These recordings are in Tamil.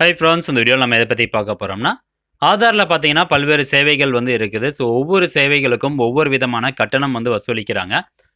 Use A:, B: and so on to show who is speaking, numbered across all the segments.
A: ஹை ஃப்ரெண்ட்ஸ் இந்த வீடியோவில் நம்ம எதை பற்றி பார்க்க போகிறோம்னா ஆதாரில் பார்த்தீங்கன்னா பல்வேறு சேவைகள் வந்து இருக்குது. ஸோ ஒவ்வொரு சேவைகளுக்கும் ஒவ்வொரு விதமான கட்டணம் வந்து வசூலிக்கிறாங்க.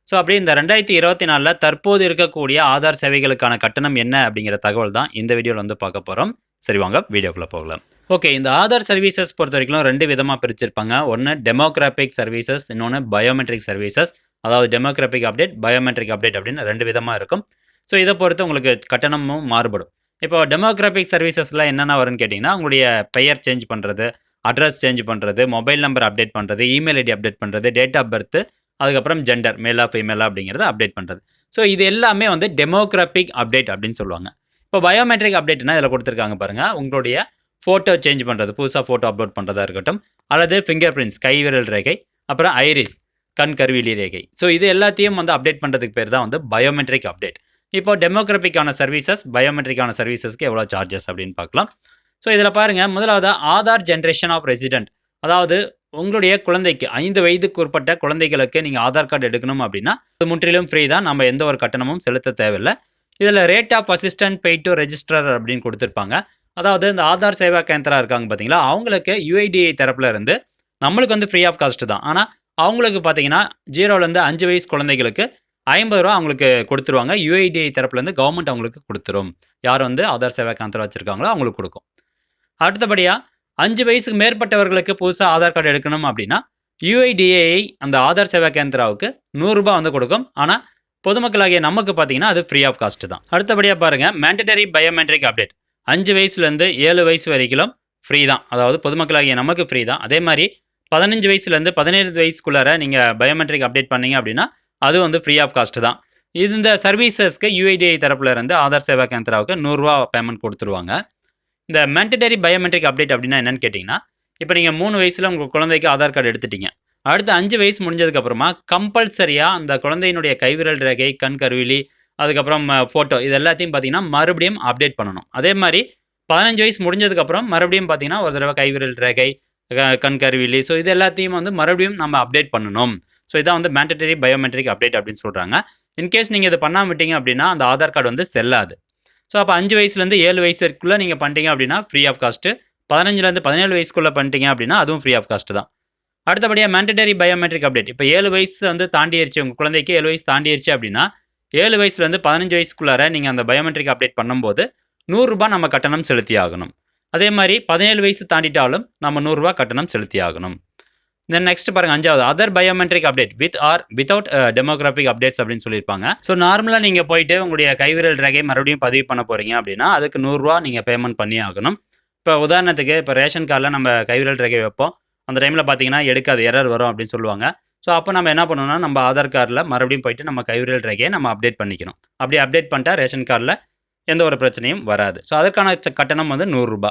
A: ஸோ அப்படி இந்த ரெண்டாயிரத்தி இருபத்தி நாலில் தற்போது இருக்கக்கூடிய ஆதார் சேவைகளுக்கான கட்டணம் என்ன அப்படிங்கிற தகவல் தான் இந்த வீடியோவில் வந்து பார்க்க போகிறோம் சரி வாங்க வீடியோக்குள்ளே போகலாம். ஓகே இந்த ஆதார் சர்வீசஸ் பொறுத்த வரைக்கும் ரெண்டு விதமாக பிரிச்சிருப்பாங்க. ஒன்று டெமோக்ராபிக் சர்வீசஸ் இன்னொன்று பயோமெட்ரிக் சர்வீசஸ் அதாவது டெமோக்ராபிக் அப்டேட் பயோமெட்ரிக் அப்டேட் அப்படின்னு ரெண்டு விதமாக இருக்கும். ஸோ இதை பொறுத்து உங்களுக்கு கட்டணமும் மாறுபடும். இப்போ டெமோக்ராபிக் சர்வீசஸ்லாம் என்னென்ன வரும்னு கேட்டிங்கன்னா உங்களுடைய பெயர் சேஞ்ச் பண்ணுறது அட்ரஸ் சேஞ்ச் பண்ணுறது மொபைல் நம்பர் அப்டேட் பண்ணுறது இமெயில் ஐடி அப்டேட் பண்ணுறது டேட் ஆஃப் பர்த் அதுக்கப்புறம் ஜெண்டர் மேலா ஃபீமேலா அப்படிங்கிறத அப்டேட் பண்ணுறது ஸோ இது எல்லாமே வந்து டெமோக்ராபிக் அப்டேட் அப்படின்னு சொல்லுவாங்க. இப்போ பயோமெட்ரிக் அப்டேட்னா இதில் கொடுத்துருக்காங்க பாருங்கள் உங்களுடைய ஃபோட்டோ சேஞ்ச் பண்ணுறது புதுசாக ஃபோட்டோ அப்லோட் பண்ணுறதா இருக்கட்டும் அல்லது ஃபிங்கர் பிரிண்ட்ஸ் கைவிரல் ரேகை அப்புறம் ஐரிஸ் கண் கருவிலி ரேகை. ஸோ இது எல்லாத்தையும் வந்து அப்டேட் பண்ணுறதுக்கு பேர் தான் வந்து பயோமெட்ரிக் அப்டேட் இப்போ டெமோக்ராபிக்கான சர்வீசஸ் பயோமெட்ரிக்கான சர்வீசஸ்க்கு எவ்வளோ சார்ஜஸ் அப்படின்னு பார்க்கலாம். ஸோ இதில் பாருங்கள் முதலாவது ஆதார் ஜென்ரேஷன் ஆஃப் ரெசிடென்ட் அதாவது உங்களுடைய குழந்தைக்கு ஐந்து வயதுக்கு உட்பட்ட குழந்தைகளுக்கு நீங்கள் ஆதார் கார்டு எடுக்கணும் அப்படின்னா அது முற்றிலும் ஃப்ரீ தான். நம்ம எந்த ஒரு கட்டணமும் செலுத்த தேவையில்லை. இதில் rate of assistant pay to register அப்படின்னு கொடுத்துருப்பாங்க. அதாவது இந்த ஆதார் சேவா கேந்திரா இருக்காங்க பார்த்தீங்களா அவங்களுக்கு யுஐடிஐ தரப்பில் இருந்து நம்மளுக்கு வந்து ஃப்ரீ ஆஃப் காஸ்ட் தான். ஆனால் அவங்களுக்கு பார்த்தீங்கன்னா ஜீரோலேருந்து அஞ்சு வயசு குழந்தைகளுக்கு ஐம்பது ரூபா அவங்களுக்கு கொடுத்துருவாங்க. யூஐடிஐ தரப்புலேருந்து கவர்மெண்ட் அவங்களுக்கு கொடுத்துரும். யார் வந்து ஆதார் சேவா கேந்திரம் வச்சுருக்காங்களோ அவங்களுக்கு கொடுக்கும். அடுத்தபடியாக அஞ்சு வயசுக்கு மேற்பட்டவர்களுக்கு புதுசாக ஆதார் கார்டு எடுக்கணும் அப்படின்னா யுஐடிஏஐ அந்த ஆதார் சேவா கேந்திராவுக்கு நூறுரூபா வந்து கொடுக்கும். ஆனால் பொதுமக்களாகிய நமக்கு பார்த்தீங்கன்னா அது ஃப்ரீ ஆஃப் காஸ்ட் தான். அடுத்தபடியாக பாருங்கள் மேண்டடரி பயோமெட்ரிக் அப்டேட் அஞ்சு வயசுலேருந்து ஏழு வயசு வரைக்கும் ஃப்ரீ தான். அதாவது பொதுமக்களாகிய நமக்கு ஃப்ரீ தான். அதே மாதிரி பதினஞ்சு வயசுலேருந்து பதினேழு வயசுக்குள்ளார நீங்கள் பயோமெட்ரிக் அப்டேட் பண்ணீங்க அப்படின்னா அது வந்து ஃப்ரீ ஆஃப் காஸ்ட் தான். இந்த சர்வீசஸ்க்கு யூஐடிஐ தரப்புல இருந்து ஆதார் சேவா கேந்திராவுக்கு நூறுரூவா பேமெண்ட் கொடுத்துருவாங்க. இந்த மேண்டடரி பயோமெட்ரிக் அப்டேட் அப்படின்னா என்னன்னு கேட்டிங்கன்னா இப்போ நீங்கள் மூணு வயசில் உங்கள் குழந்தைக்கு ஆதார் கார்டு எடுத்துட்டீங்க. அடுத்து அஞ்சு வயசு முடிஞ்சதுக்கப்புறமா கம்பல்சரியாக அந்த குழந்தையினுடைய கைவிரல் ரேகை கண் கருவிலி அதுக்கப்புறம் ஃபோட்டோ இது எல்லாத்தையும் பார்த்தீங்கன்னா மறுபடியும் அப்டேட் பண்ணணும். அதே மாதிரி பதினஞ்சு வயசு முடிஞ்சதுக்கப்புறம் மறுபடியும் பார்த்தீங்கன்னா ஒரு தடவை கைவிரல் ரேகை க- கண் கருவிலி ஸோ இது எல்லாத்தையும் வந்து மறுபடியும் நம்ம அப்டேட் பண்ணணும். ஸோ இதான் வந்து மேண்டட்டரி பயோமெட்ரிக் அப்டேட் அப்படின்னு சொல்கிறாங்க இன்கேஸ் நீங்கள் இதை பண்ணாம விட்டீங்க அப்படின்னா அந்த ஆதார் கார்டு வந்து செல்லாது. ஸோ அப்போ அஞ்சு வயசுலேருந்து ஏழு வயசுக்குள்ளே நீங்கள் பண்ணிட்டீங்க அப்படின்னா ஃப்ரீ ஆஃப் காஸ்ட்டு பதினஞ்சுலேருந்து பதினேழு வயசுக்குள்ளே பண்ணிட்டீங்க அப்படின்னா அதுவும் ஃப்ரீ ஆஃப் காஸ்ட் தான். அடுத்தபடியாக மேண்டடரி பயோமெட்ரிக் அப்டேட் இப்போ ஏழு வயசு வந்து தாண்டிடுச்சு உங்கள் குழந்தைக்கு ஏழு வயசு தாண்டிடுச்சு அப்படின்னா ஏழு வயசுலேருந்து பதினஞ்சு வயசுக்குள்ளார நீங்கள் அந்த பயோமெட்ரிக் அப்டேட் பண்ணும்போது நூறுரூபா நம்ம கட்டணம் செலுத்தி ஆகணும். அதே மாதிரி பதினேழு வயசு தாண்டிட்டாலும் நம்ம நூறுரூவா கட்டணம் செலுத்தி ஆகணும். தென் நெக்ஸ்ட் பாருங்க அஞ்சாவது. Other biometric update with or without demographic updates அப்படின்னு சொல்லியிருப்பாங்க. ஸோ நார்மலாக நீங்கள் போயிட்டு உங்களுடைய கைவிரல் ரகை மறுபடியும் பதிவு பண்ண போகிறீங்க அப்படின்னா அதுக்கு நூறுரூவா நீங்கள் பேமெண்ட் பண்ணி ஆகணும். இப்போ உதாரணத்துக்கு இப்போ ரேஷன் கார்டில் நம்ம கைவிரல் ரகை வைப்போம். அந்த டைமில் பார்த்தீங்கன்னா எடுக்காது எரர் வரும் அப்படின்னு சொல்லுவாங்க. ஸோ அப்போ நம்ம என்ன பண்ணணும்னா நம்ம ஆதார் கார்டில் மறுபடியும் போயிட்டு நம்ம கைவிரல் ரகையை நம்ம அப்டேட் பண்ணிக்கணும். அப்படி அப்டேட் பண்ணிட்டா ரேஷன் கார்டில் எந்த ஒரு பிரச்சனையும் வராது. ஸோ அதற்கான கட்டணம் வந்து நூறுரூபா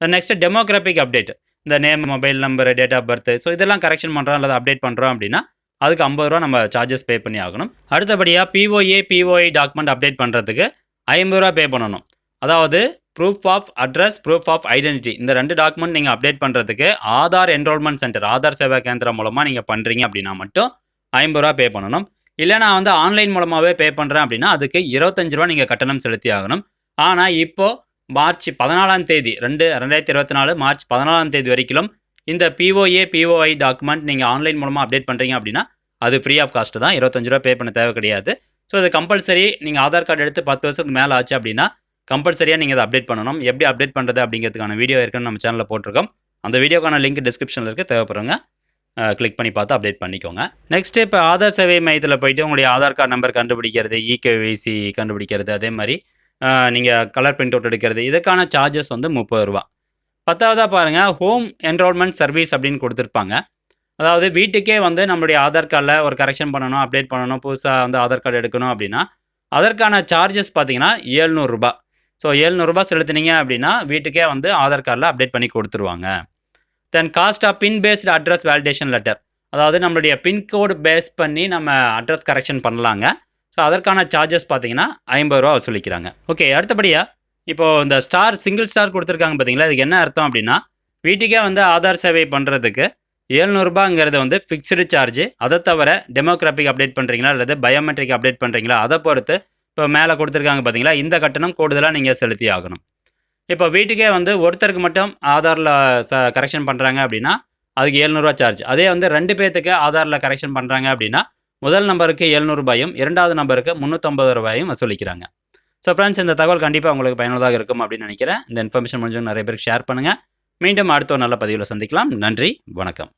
A: நெக்ஸ்ட் டெமோகிராபிக் அப்டேட் இந்த name mobile number date of birth so இதெல்லாம் கரெக்ஷன் பண்ணுறோம் அல்லது அப்டேட் பண்ணுறோம் அப்படின்னா அதுக்கு ஐம்பது ரூபா நம்ம சார்ஜஸ் பே பண்ணி ஆகணும். அடுத்தபடியாக பிஓஏ பிஓஐ டாக்குமெண்ட் அப்டேட் பண்ணுறதுக்கு ஐம்பது ரூபா பே பண்ணணும். அதாவது proof of address proof of identity இந்த ரெண்டு டாக்குமெண்ட் நீங்கள் அப்டேட் பண்ணுறதுக்கு ஆதார் என்ரோல்மெண்ட் சென்டர் ஆதார் சேவா கேந்திரம் மூலமாக நீங்கள் பண்ணுறீங்க அப்படின்னா மட்டும் ஐம்பது ரூபா பே பண்ணணும். இல்லை நான் வந்து ஆன்லைன் மூலமாகவே பே பண்ணுறேன் அப்படின்னா அதுக்கு இருபத்தஞ்சு ரூபா நீங்கள் கட்டணம் செலுத்தி ஆகணும். ஆனால் இப்போது மார்ச் பதினாலாம் தேதி ரெண்டு ரெண்டாயிரத்தி இருபத்தி நாலு மார்ச் பதினாலாம் தேதி வரைக்கும் இந்த பிஓஏ பிஓஐ டாக்குமெண்ட் நீங்கள் ஆன்லைன் மூலமாக அப்டேட் பண்ணுறீங்க அப்படின்னா அது ஃப்ரீ ஆஃப் காஸ்ட் தான். இருபத்தஞ்சு ரூபா பே பண்ண தேவை கிடையாது. ஸோ இது கம்பல்சரி நீங்கள் ஆதார் கார்டு எடுத்து பத்து வருஷத்துக்கு மேலே ஆச்சு அப்படின்னா கம்பல்சரியாக நீங்கள் அதை அப்டேட் பண்ணணும். எப்படி அப்டேட் பண்ணுறது அப்படிங்கிறதுக்கான வீடியோ இருக்குன்னு நம்ம சேனலில் போட்டிருக்கோம். அந்த வீடியோக்கான லிங்க் டிஸ்கிரிப்ஷனில் இருக்குது தேவைப்படுறவங்க கிளிக் பண்ணி பார்த்து அப்டேட் பண்ணிக்கோங்க. நெக்ஸ்ட் இப்போ ஆதார் சேவை மையத்தில் போயிட்டு உங்களுடைய ஆதார் கார்டு நம்பர் கண்டுபிடிக்கிறது இகேவிசி கண்டுபிடிக்கிறது அதே மாதிரி நீங்கள் கலர் பிரிண்ட் அவுட் எடுக்கிறது. இதுக்கான சார்ஜஸ் வந்து முப்பது ரூபா. பத்தாவதாக பாருங்கள் ஹோம் என்ரோல்மெண்ட் சர்வீஸ் அப்படின்னு கொடுத்துருப்பாங்க. அதாவது வீட்டுக்கே வந்து நம்மளுடைய ஆதார் கார்டில் ஒரு கரெக்ஷன் பண்ணணும் அப்டேட் பண்ணணும் புதுசாக வந்து ஆதார் கார்டு எடுக்கணும் அப்படின்னா அதற்கான சார்ஜஸ் பார்த்தீங்கன்னா ஏழ்நூறுரூபா ஸோ ஏழ்நூறுபா செலுத்துனீங்க அப்படின்னா வீட்டுக்கே வந்து ஆதார் கார்டில் அப்டேட் பண்ணி கொடுத்துருவாங்க. Then cost of pin based address validation letter அதாவது நம்மளுடைய பின்கோடு பேஸ் பண்ணி நம்ம அட்ரஸ் கரெக்ஷன் பண்ணலாங்க. ஸோ அதற்கான சார்ஜஸ் பார்த்தீங்கன்னா ஐம்பது ரூபா வசூலிக்கிறாங்க ஓகே அடுத்தபடியாக இப்போது இந்த ஸ்டார் சிங்கிள் ஸ்டார் கொடுத்துருக்காங்க பார்த்தீங்களா? இதுக்கு என்ன அர்த்தம் அப்படின்னா வீட்டுக்கே வந்து ஆதார் சேவை பண்ணுறதுக்கு ஏழ்நூறுபாங்கிறது வந்து ஃபிக்ஸ்டு சார்ஜ் அதை தவிர டெமோக்ராஃபிக் அப்டேட் பண்ணுறீங்களா அல்லது பயோமெட்ரிக் அப்டேட் பண்ணுறீங்களா அதை பொறுத்து இப்போ மேலே கொடுத்துருக்காங்க பார்த்தீங்களா? இந்த கட்டணம் கூடுதலாக நீங்கள் செலுத்தி ஆகணும். இப்போ வீட்டுக்கே வந்து ஒருத்தருக்கு மட்டும் ஆதாரில் ச கரெக்ஷன் பண்ணுறாங்க அப்படின்னா அதுக்கு ஏழ்நூறுவா சார்ஜ் அதே வந்து ரெண்டு பேர்த்துக்கு ஆதாரில் கரெக்ஷன் பண்ணுறாங்க அப்படின்னா முதல் நம்பருக்கு எழுநூறுபாயும் இரண்டாவது நம்பருக்கு முந்நூற்றம்பது ரூபாயும் வசூலிக்கிறாங்க. ஸோ ஃப்ரெண்ட்ஸ் இந்த தகவல் கண்டிப்பாக உங்களுக்கு பயனுள்ளதாக இருக்கும் அப்படின்னு நினைக்கிறேன். இந்த இன்ஃபர்மேஷன் முடிஞ்சவங்க நிறைய பேருக்கு ஷேர் பண்ணுங்கள் மீண்டும் அடுத்த ஒரு நல்ல பதிவில் சந்திக்கலாம். நன்றி வணக்கம்.